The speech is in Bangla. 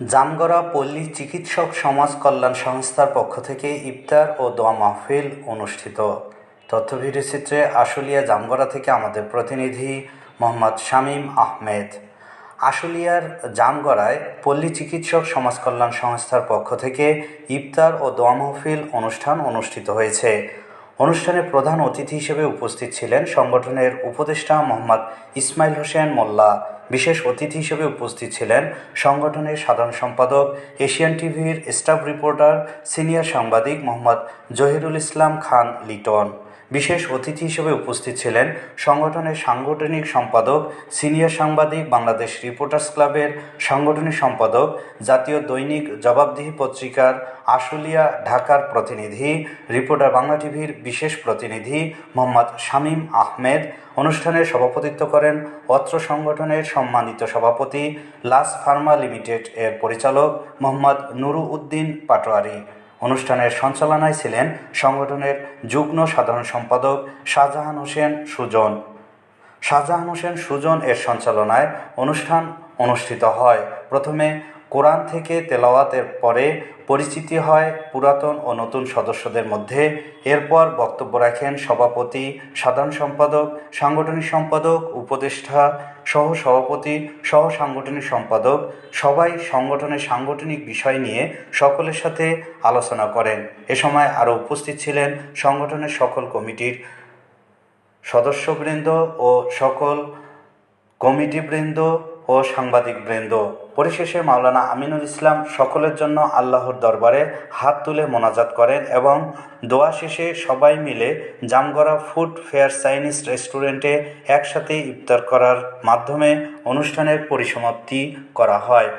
জামগড়া পল্লী চিকিৎসক সমাজ কল্যাণ সংস্থার পক্ষ থেকে ইফতার ও দোয়া মাহফিল অনুষ্ঠিত। তথ্যভিডিওচিত্রে আশুলিয়া জামগড়া থেকে আমাদের প্রতিনিধি মোহাম্মদ শামীম আহমেদ। আশুলিয়ার জামগড়ায় পল্লী চিকিৎসক সমাজ কল্যাণ সংস্থার পক্ষ থেকে ইফতার ও দোয়া মাহফিল অনুষ্ঠান অনুষ্ঠিত হয়েছে। অনুষ্ঠানে প্রধান অতিথি হিসেবে উপস্থিত ছিলেন সংগঠনের উপদেষ্টা মোহাম্মদ ইসমাইল হোসেন মোল্লা। বিশেষ অতিথি হিসেবে উপস্থিত ছিলেন সংগঠনের সাধারণ সম্পাদক, এশিয়ান টিভির স্টাফ রিপোর্টার, সিনিয়র সাংবাদিক মোহাম্মদ জহিরুল ইসলাম খান লিটন। বিশেষ অতিথি হিসেবে উপস্থিত ছিলেন সংগঠনের সাংগঠনিক সম্পাদক, সিনিয়র সাংবাদিক, বাংলাদেশ রিপোর্টার্স ক্লাবের সাংগঠনিক সম্পাদক, জাতীয় দৈনিক জবাবদিহি পত্রিকার আশুলিয়া, ঢাকার প্রতিনিধি, রিপোর্টার বাংলা টিভির বিশেষ প্রতিনিধি মোহাম্মদ শামীম আহমেদ অনুষ্ঠানে সভাপতিত্ব করেন অত্র সংগঠনের সম্মানিত সভাপতি, লাস ফার্মা লিমিটেড এর পরিচালক মোহাম্মদ নুরু উদ্দিন পাটোয়ারি। অনুষ্ঠানের সঞ্চালনায় ছিলেন সংগঠনের যুগ্ম সাধারণ সম্পাদক শাহজাহান হোসেন সুজন। শাহজাহান হোসেন সুজন এর সঞ্চালনায় অনুষ্ঠান অনুষ্ঠিত হয়। প্রথমে কোরআন থেকে তেলাওয়াতের পরে পরিচিতি হয় পুরাতন ও নতুন সদস্যদের মধ্যে। এরপর বক্তব্য রাখেন সভাপতি, সাধারণ সম্পাদক, সাংগঠনিক সম্পাদক, উপদেষ্টা সহ সভাপতি সহ সাংগঠনিক সম্পাদক। সবাই সংগঠনের সাংগঠনিক বিষয় নিয়ে সকলের সাথে আলোচনা করেন। এ সময় আরও উপস্থিত ছিলেন সংগঠনের সকল কমিটির সদস্যবৃন্দ ও সকল কমিটিবৃন্দ ও সাংবাদিক বৃন্দ। পরিশেষে মাওলানা আমিনুল ইসলাম সকলের জন্য আল্লাহর দরবারে হাত তুলে মোনাজাত করেন এবং দোয়া শেষে সবাই মিলে জামগড়া ফুড ফেয়ার চাইনিজ রেস্টুরেন্টে একসাথে ইফতার করার মাধ্যমে অনুষ্ঠানের পরিসমাপ্তি করা হয়।